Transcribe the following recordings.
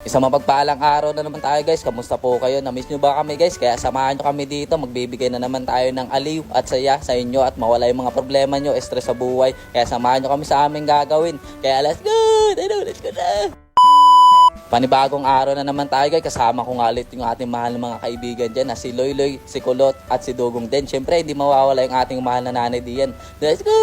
Isang mapagpalang araw na naman tayo guys. Kamusta po kayo? Na-miss nyo ba kami guys? Kaya samahan nyo kami dito. Magbibigay na naman tayo ng aliw at saya sa inyo at mawala yung mga problema nyo, stress sa buhay. Kaya samahan nyo kami sa aming gagawin. Kaya let's go! Let's go na! Panibagong araw na naman tayo guys. Kasama ko nga ulit yung ating mahal na mga kaibigan dyan na si Loy Loy, si Kulot at si Dugong din. Siyempre hindi mawawala yung ating mahal na nanay diyan. Let's go!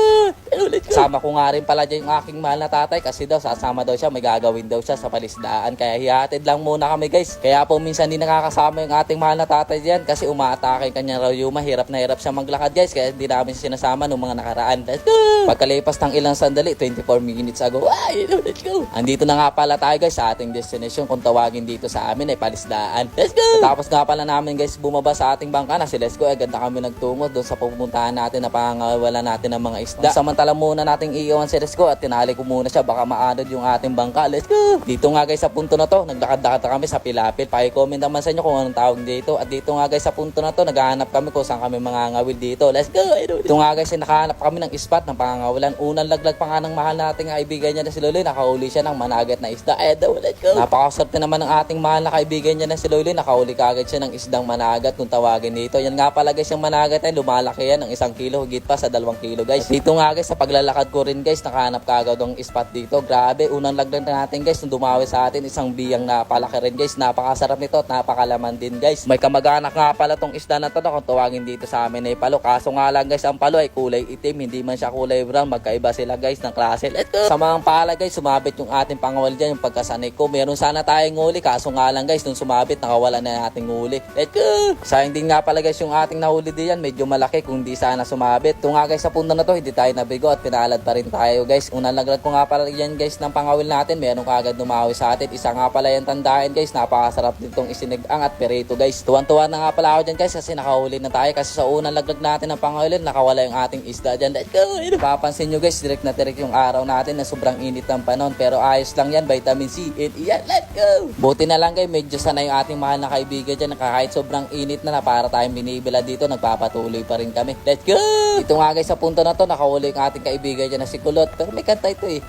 Let's go! Kasama ko nga rin pala dyan yung aking mahal na tatay kasi daw sasama daw siya. May gagawin daw siya sa palisdaan. Kaya hihatid lang muna kami guys. Kaya po minsan di nakakasama yung ating mahal na tatay dyan kasi umaatake kanya raw yung mahirap na hirap siya maglakad guys. Kaya hindi namin sinasama noong mga nakaraan. Let's go! Pagkalipas ng ilang sandali, 24 minutes ago. Ay, let's go! Andito na nga pala tayo guys sa ating destination kung tawagin dito sa amin ay palisdaan. Let's go! Tapos nga pala namin guys bumaba sa ating bangka na si Let's go. Agad na kami nagtungo doon sa pupuntahan natin na pangawala natin ng mga isda. Samantala muna nating iiwan si Let's go at tinali ko muna siya baka maanod yung ating bangka. Let's go! Dito nga guys sa punto na to, naglakad-lakad na kami sa Pilapil. Paki-comment naman sa inyo kung anong tawag dito. At dito nga guys sa punto na to, naghahanap kami kung saan kami mangangawil dito. Let's go! Dito nga guys, eh, nakahanap kami ng spot ng pangangawalan. Unang laglag pa nga ng mahal nating kaibigan niya na si Loloy. Nakahuli siya ng managat na isda. Eh daw, let's go! Napakaswerte naman ng ating mahal na kaibigan niya na si Loloy. Nakahuli kagad siya ng isdang managat kung tawagin dito. Yan nga pala guys yung managat ay lumalaki yan ng isang kilo higit pa sa dalawang kilo guys. Dito nga guys sa paglalakad ko rin guys, nakahanap kagad ng spot dito. Grabe, unang laglag na natin guys nung dumawi sa atin isang biyang napalaki rin guys. Napakasarap nito at napakalaman din guys. May kamag-anak nga pala tong isda na to na kung tawagin dito sa amin ay palo. Kaso nga lang guys, ang palo ay kulay itim, hindi man siya kulay brown. Magkaiba sila guys ng klase. Let's go! Sa mga pala guys, sumabit yung ating pangawal dyan, yung pagkasanay ko. Meron sana tayong huli, kaso nga lang guys, nung sumabit, nakawala na ating huli. Let's go! Sayang din nga pala guys yung ating nahuli diyan, medyo malaki kung di sana sumabit. Ito nga guys, sa punto na to, hindi tayo nabigo at pinalad pa rin tayo guys. Unang laglag ko nga pala yan guys ng pangawil natin, meron kagad dumawi sa atin. Isa nga pala yung tandaan guys, napakasarap din tong isinigang at perito guys. Tuwan-tuwa na nga pala ako dyan guys kasi nakahuli na tayo kasi sa unang laglag natin ng pangawil, nakawala yung ating isda dyan. Let's go! Papansin nyo guys, direct na direct yung araw natin na sobrang init ng panahon pero ayos lang yan, vitamin C. And yan, let's go! Buti na lang guys, medyo sanay yung ating mahal na kaibigan dyan kahit sobrang init na na para tayong binibila dito, nagpapatuloy pa rin kami. Let's go! Ito nga guys, sa punto na to, nakahuli yung ating kaibigan dyan na si Kulot. Pero may kanta ito eh.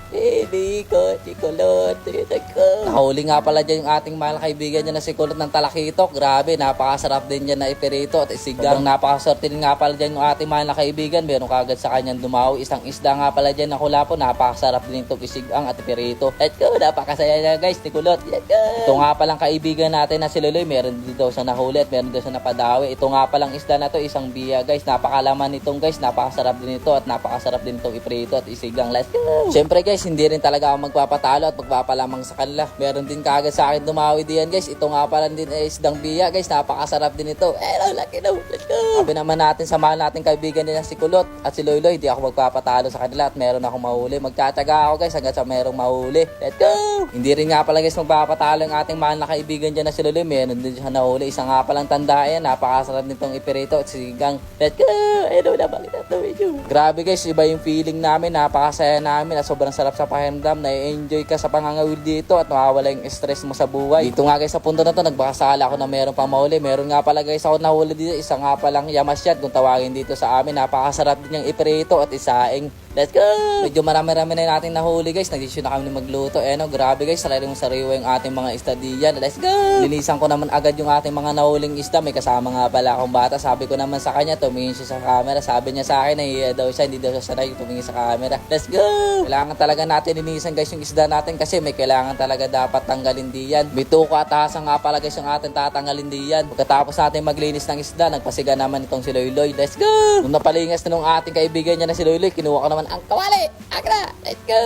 Di ko, si Kulot! Nakahuli nga pala dyan yung ating mahal na kaibigan dyan na si Kulot ng talakitok. Grabe, napakasarap din dyan na iperito at isigang. Napakasarap din nga pala dyan yung ating mahal na kaibigan. Meron kagad sa kanyang dumaw. Isang isda nga pala dyan na kulapo. Napakasarap din itong isigang at iperito. Let's go! Napakasaya na guys ni Kulot. Ito nga palang kaibigan natin na si Luloy. Meron din daw siya nahuli at meron daw siya napadawi. Ito nga palang isda na to, isang biya guys. Napakalaman nitong guys. Napakasarap din ito at napakasarap din itong iprito at isigang. Let's go! Siyempre guys, hindi rin talaga ako magpapatalo at magpapalamang sa kanila. Meron din kagad sa akin dumawi diyan guys. Ito nga pala din ay isdang biya guys. Napakasarap din ito. Eh, laki na. Let's go! Sabi naman natin, samahan natin kaibigan nila si Kulot at si Loy Loy. Hindi ako magpapatalo sa kanila at meron akong mahuli. Magtataga ako guys hanggang sa merong mahuli. Let's go! Hindi rin nga pala guys magpapatalo yung ating mahal na kaibigan dyan na si Loy. Meron din siya nahuli. Isa nga palang tandaan. Napakasarap nitong iperito at sigang. Let's go! Ayun na, balik na medyo. Grabe guys, iba yung feeling namin. Napakasaya namin at sobrang sarap sa pakiramdam. Na-enjoy ka sa pangangawil dito at mawawala yung stress mo sa buhay. Dito nga guys sa punto na to, nagbakasala ako na meron pang mahuli. Meron nga pala guys ako nahuli dito. Isa nga palang yamasyad kung tawagin dito sa amin. Napakasarap din yung iperito at isaing. Let's go! Medyo marami-rami na natin nahuli guys. Nag-issue na kami magluto. Eh no, grabe guys. Sariling sariwa yung ating mga isda. Let's go! Linisan ko naman agad yung ating mga nahuling isda. May kasama nga pala akong bata. Sabi ko naman sa kanya, tumingin siya sa camera. Sabi niya sa akin, nahiya daw siya. Hindi daw siya sanay tumingin sa camera. Let's go! Kailangan talaga natin linisan guys yung isda natin kasi may kailangan talaga dapat tanggalin diyan. May tuko at ahasang nga pala guys yung ating tatanggalin diyan. Pagkatapos natin maglinis ng isda, nagpasiga naman itong si Loyloy. Let's go! Nung napalingas na nung ating kaibigan niya na si Loyloy, kinuha ko naman ang kawali! Agra! Let's go!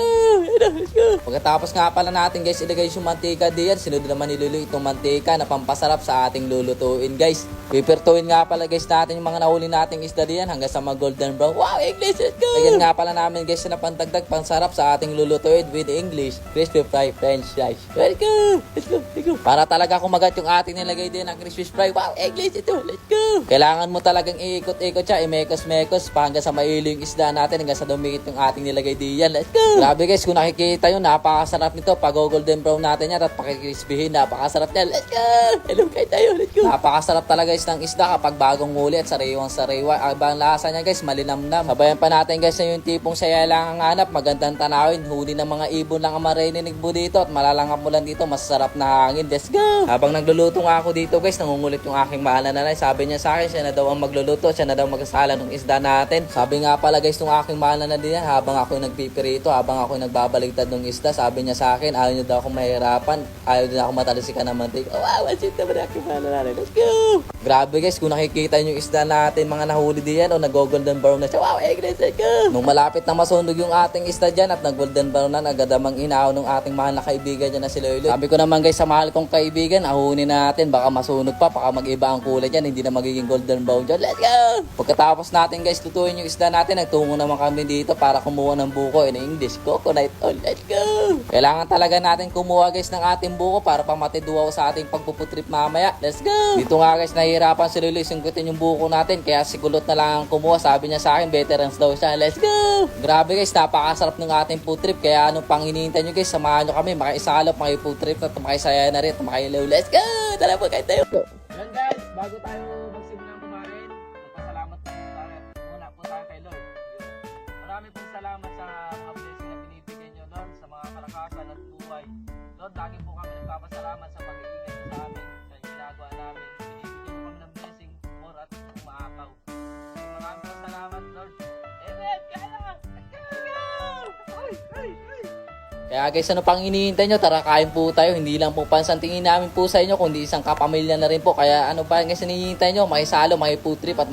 Let's go! Pagkatapos nga pala natin guys, ilagay yung mantika diyan. Sinunod naman ni Loyloy itong mantika na pampasarap sa ating lulutuin guys. Pipirtuin nga pala guys natin yung mga nahuli nating isda diyan hanggang sa mga golden brown. Wow, English! Let's go! Lagyan nga pala namin guys na pantagdag pansarap sa ating lulutuin with English. Crispy fry french fries. Let's go! Let's go! Let's go! Para talaga kumagat yung ating nilagay din ng crispy fry. Wow, English ito! Let's go! Kailangan mo talagang iikot-ikot siya, imekos-mekos pa hanggang sa mailo yung isda natin hanggang sa dumikit yung ating nilagay diyan. Let's go! Grabe guys, kung nakikita yun, napakasarap nito. Pag golden brown natin yan at pakikrisbihin. Napakasarap niya. Let's go! Hello kayo tayo. Let's go! Napakasarap talaga guys ng isda kapag bagong huli at sariwang sariwa. Abang lasa niya guys, malinamnam. Sabayan pa natin guys na yung tipong saya lang ang hanap. Magandang tanawin. Huli ng mga ibon lang ang marinig mo dito at malalangap mo lang dito. Masarap na hangin. Let's go! Habang nagluluto nga ako dito guys, nangungulit yung aking mahal na nanay. Sabi niya sa akin, siya na daw ang magluluto. Siya na daw magsasala ng isda natin. Sabi nga pala guys, yung aking mahal na nanay habang ako nagpipirito, habang ako nagbabaligtad ng isda, sabi niya sa akin, ayaw niyo daw ako mahirapan. Ayaw niyo daw ako matalisikan ng mantik. Oh, wow, it naman aking mahal. Let's go! Grabe guys, kung nakikita niyo yung isda natin, mga nahuli diyan, o nag-golden brown na siya. Wow, let's go! Nung malapit na masunog yung ating isda dyan at nag-golden brown na, nagadamang inaw ng ating mahal na kaibigan dyan na si Loy Loy. Sabi ko naman guys sa mahal kong kaibigan, ahunin natin, baka masunog pa, baka mag-iba ang kulay dyan, hindi na magiging golden brown dyan. Let's go! Pagkatapos natin guys, lutuin yung isda natin, nagtungo naman kami dito para kumuha ng buko in English, coconut oil. Let's go! Kailangan talaga natin kumuha guys ng ating buko para pamatiduaw sa ating pagpuputrip mamaya. Let's go! Dito nga guys, nahihirapan si Lulu singgutin yung buko natin, kaya si Kulot na lang ang kumuha. Sabi niya sa akin, veterans daw siya. Let's go! Grabe guys, napakasarap ng ating food trip. Kaya ano pang hinihintay nyo guys, samahan nyo kami. Makisalop, makifood trip at makisaya na rin makilaw. Let's go! Tara po kayo tayo. Yan guys, bago tayo magsimulang kumain, magpasalamat po tayo. Muna po tayo kay Lord. Marami pong salamat sa mga na binibigyan nyo, Lord, sa mga kalakasan at buhay. Lord, lagi po kami nagpapasalamat sa pag-iingat sa amin, sa ginagawa namin. Kaya guys, ano pang iniintay nyo? Tara, kain po tayo. Hindi lang po pansang tingin namin po sa inyo, kundi isang kapamilya na rin po. Kaya ano pa guys, hinihintay nyo? Makisalo, makifood trip at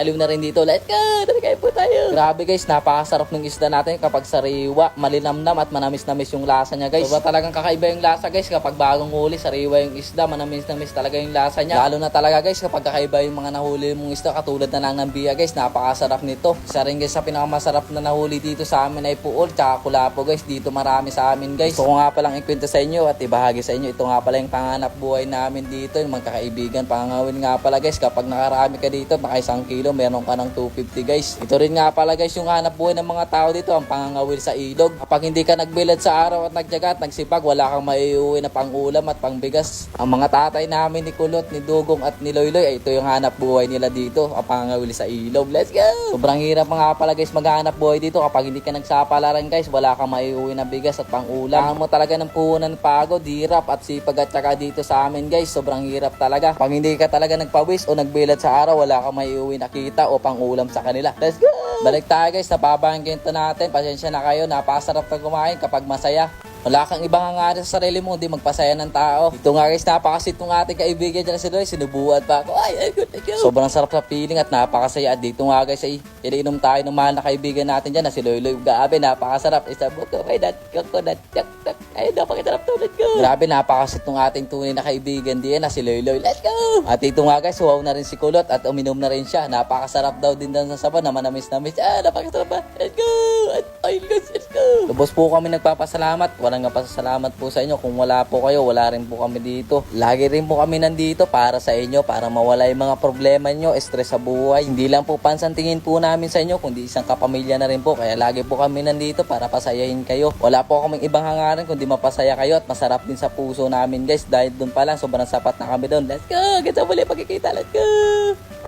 makialiw na rin dito. Let's go! Tara, kain po tayo. Grabe guys, napakasarap ng isda natin kapag sariwa, malinamnam at manamis-namis yung lasa niya guys. Sobrang talagang kakaiba yung lasa guys kapag bagong huli, sariwa yung isda, manamis-namis talaga yung lasa niya. Lalo na talaga guys kapag kakaiba yung mga nahuli mong isda katulad na lang ng biya guys, napakasarap nito. Isa rin guys sa pinakamasarap na nahuli dito sa amin ay puol tsaka kulapo guys. Dito marami sa amin guys. Gusto ko nga palang ikwento sa inyo at ibahagi sa inyo. Ito nga pala yung panganap buhay namin dito, yung magkakaibigan. Pangangawin nga pala guys, kapag nakarami ka dito, naka isang kilo, meron ka ng 250 guys. Ito rin nga pala guys, yung hanap buhay ng mga tao dito, ang pangangawil sa ilog. Kapag hindi ka nagbilad sa araw at nagtyaga at nagsipag, wala kang maiuwi na pangulam at pangbigas. Ang mga tatay namin ni Kulot, ni Dugong at ni Loyloy, ay ito yung hanap buhay nila dito, ang pangangawil sa ilog. Let's go! Sobrang hirap mga pala guys maghanap buhay dito kapag hindi ka nagsapalaran guys, wala kang maiuwi na bigas at pangulam. Kailangan mo talaga ng puhunan pagod, hirap at sipag at saka dito sa amin guys, sobrang hirap talaga. Pag hindi ka talaga nagpawis o nagbilad sa araw, wala kang maiuwi na kita o pangulam sa kanila. Let's go! Balik tayo guys, napabangkin to natin. Pasensya na kayo, napakasarap na kumain kapag masaya. Wala kang ibang hangarin sa sarili mo, hindi magpasaya ng tao. Ito nga guys, napakasit ng ating kaibigan dyan si Loy. Sinubuan pa ako. Ay, ay, good, you. Sobrang sarap sa feeling at napakasaya. At dito nga guys, ay iniinom tayo ng mahal na kaibigan natin dyan na si Loy Loy. Grabe, napakasarap. Isa buko, may dat, coconut, yak, yak. Ay, napakasarap to. Let's go. Grabe, napakasit ng ating tunay na kaibigan din na si Loy Loy. Let's go. At dito nga guys, wow na rin si Kulot at uminom na rin siya. Napakasarap daw din daw sa sabaw na manamis-namis. Ah, napakasarap ba? Let's go. At oil guys, let's go. Lubos po kami nagpapasalamat. Nga pasasalamat po sa inyo. Kung wala po kayo, wala rin po kami dito. Lagi rin po kami nandito para sa inyo, para mawala yung mga problema nyo, stress sa buhay. Hindi lang po pansan tingin po namin sa inyo, kundi isang kapamilya na rin po. Kaya lagi po kami nandito para pasayahin kayo. Wala po kaming ibang hangarin kundi mapasaya kayo at masarap din sa puso namin guys. Dahil doon pa lang, sobrang sapat na kami doon. Let's go! Ganda muli pagkikita. Let's go!